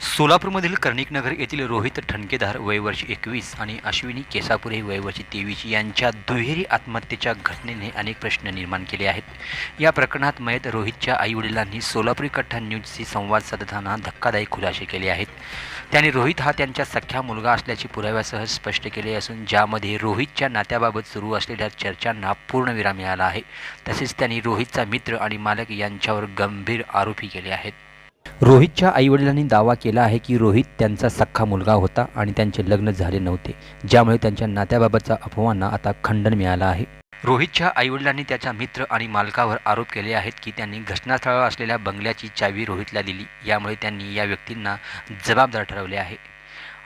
सोलापूरमधील कर्णिकनगर येथील रोहित ठणकेदार वयवर्ष एकवीस आणि अश्विनी केसापुरे वयवर्ष तेवीस यांच्या दुहेरी आत्महत्येच्या घटनेने अनेक प्रश्न निर्माण केले आहेत. या प्रकरणात मयत रोहितच्या आईवडिलांनी सोलापुरी कठ्ठा न्यूजशी संवाद साधताना धक्कादायक खुलासे केले आहेत. त्यांनी रोहित हा त्यांच्या सख्या मुलगा असल्याचे पुराव्यासह स्पष्ट केले असून ज्यामध्ये रोहितच्या नात्याबाबत सुरू असलेल्या चर्चांना पूर्णविराम मिळाला आहे. तसेच त्यांनी रोहितचा मित्र आणि मालक यांच्यावर गंभीर आरोपी केले आहेत. रोहितच्या आईवडिलांनी दावा केला आहे की रोहित त्यांचा सख्खा मुलगा होता आणि त्यांचे लग्न झाले नव्हते ज्यामुळे त्यांच्या नात्याबाबतचा अफवांना आता खंडन मिळालं आहे. रोहितच्या आईवडिलांनी त्याच्या मित्र आणि मालकावर आरोप केले आहेत की त्यांनी घटनास्थळावर असलेल्या बंगल्याची चावी रोहितला दिली यामुळे त्यांनी या व्यक्तींना जबाबदार ठरवले आहे.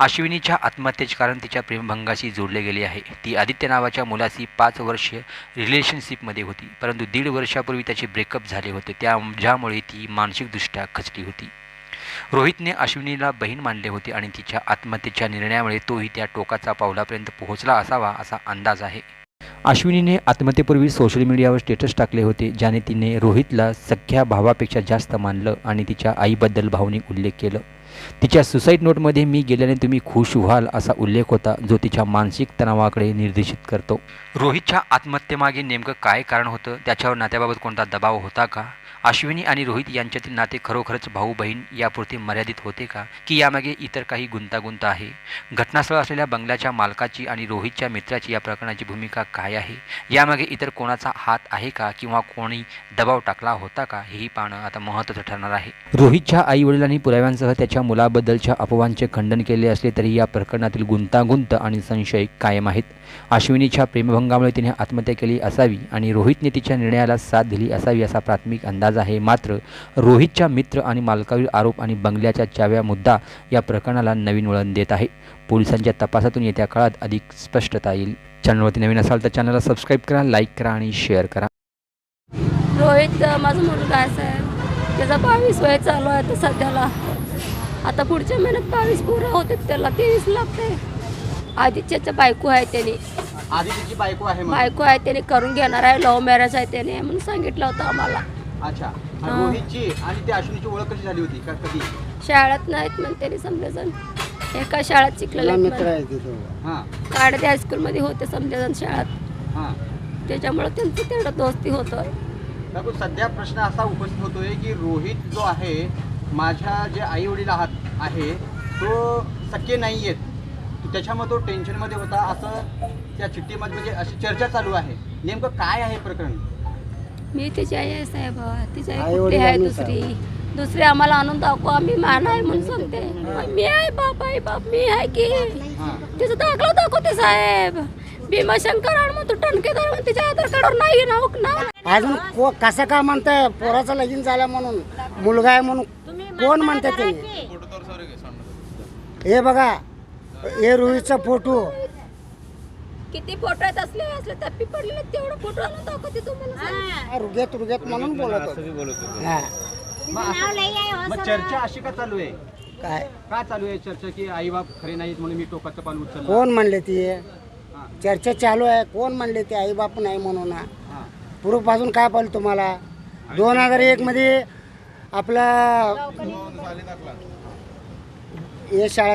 अश्विनीच्या आत्महत्येचे कारण तिच्या प्रेमभंगाशी जोडले गेले आहे. ती आदित्य नावाच्या मुलाशी पाच वर्ष रिलेशनशिपमध्ये होती परंतु दीड वर्षापूर्वी त्याचे ब्रेकअप झाले होते. त्या ज्यामुळे ती मानसिकदृष्ट्या खचली होती. रोहितने अश्विनीला बहीण मानले होते आणि तिच्या आत्महत्येच्या निर्णयामुळे तोही त्या टोकाचा पावलापर्यंत पोहोचला असावा असा अंदाज आहे. अश्विनीने आत्महत्येपूर्वी सोशल मीडियावर स्टेटस टाकले होते ज्याने तिने रोहितला सख्या भावापेक्षा जास्त मानलं आणि तिच्या आईबद्दल भावनिक उल्लेख केलं. तिच्या सुसाईड नोटमध्ये मी गेल्याने तुम्ही खुश व्हाल असा उल्लेख होता जो तिच्या मानसिक तणावाकडे निर्देशित करतो. रोहितच्या आत्महत्येमागे नेमकं काय कारण होतं? त्याच्यावर नात्याबाबत कोणता दबाव होता का? अश्विनी आणि रोहित यांच्यातील नाते खरोखरच भाऊ बहीण यापुरते मर्यादित होते का? की यामागे इतर काही गुंतागुंत आहे? घटनास्थळ असलेल्या बंगल्याच्या मालकाची आणि रोहितच्या मित्राची या प्रकरणाची भूमिका काय आहे? यामागे इतर कोणाचा हात आहे का? किंवा कोणी दबाव टाकला होता का? हेही पाहणं आता महत्त्वाचं ठरणार आहे. रोहितच्या आई वडिलांनी पुराव्यांसह त्यांच्या मुलाबद्दलच्या अफवांचे खंडन केले असले तरी या प्रकरणातील गुंतागुंत आणि संशय कायम आहेत. अश्विनीच्या प्रेमभंगामुळे तिने आत्महत्या केली असावी आणि रोहितने तिच्या निर्णयाला साथ दिली असावी असा प्राथमिक अंदाज आहे. मात्र रोहितच्या मित्र आणि मालकावरील आरोप आणि बंगल्याच्या चाव्या मुद्दा या प्रकरणाला नवीन वळण देत आहे. पोलिसांच्या तपासातून येत्या काळात अधिक स्पष्टता येईल. चॅनलवरती नवीन असाल तर चॅनलला सबस्क्राईब करा लाईक करा आणि शेअर करा. रोहित माझा मुलगा आहे साहेब. त्याचा बावीस वय चालू आहे तर सध्याला. आता पुढच्या महिन्यात बावीस पुरं होते त्याला तेवीस लागते आदित्यच्या बायको आहे त्याने. आधी तिची बायको आहे म्हणून. बायको आहे त्याने करून घेणार आहे. लव्ह मॅरेज आहे त्याने म्हणून सांगितलं होतं आम्हाला. अच्छा. आणि हा. रोहितची आणि त्या अश्विनीची ओळख कशी झाली होती? का कधी? शाळेत नाहीत म्हणून त्याने समजेजण एका शाळेत शिकलेले हां. काडते हायस्कूलमध्ये होते समजेजण शाळेत. हां. त्याच्यामुळे त्यांचं तेवढं दोस्ती होतं. सध्या प्रश्न असा उपस्थित होतोय की रोहित जो आहे माझ्या जे आई वडील आहात आहे तो सख्खे नाही आहेत त्याच्यामुळे तो टेन्शनमध्ये होता. असं त्या चिठ्ठीमध्ये म्हणजे अशी चर्चा चालू आहे. नेमकं काय आहे प्रकरण? मी तिची आई आहे साहेब. तिची आई कुठली आहे दुसरी? दुसरी आम्हाला आणून दाखव. आम्ही मान आहे म्हणून सांगते. मी आहे बाप आहे बाप. मी आहे की? हां. तिचा दाखला दाखवते साहेब. भीमाशंकर आणि मग तू टणकेदार म्हणून तिच्या आधार कार्डावर नाही नाव अजून को कसं का म्हणताय? पोराचं लगीन झालं म्हणून. मुलगा आहे म्हणून कोण म्हणते ते? हे बघा हे रोहितचा फोटो. किती फोटो आहेत असले असले टप्पी पडलेले तेवढं फोटो आणून दाखवते तुम्हाला. रुग्यात रुग्यात म्हणून बोलत होतो. हा. मग मग चर्चा अशी का चालू आहे? काय? का चालू आहे चर्चा की आई बाप खरे नाहीत म्हणून मी टोकाचं पान उचललं? कोण म्हणले ती? हां. चर्चा चालू आहे. कोण म्हणले ते? आई बाप नाही म्हणून. हां. पूर्वपासून काय पाहिलं तुम्हाला? दोन हजार एक मध्ये आपला हे शाळा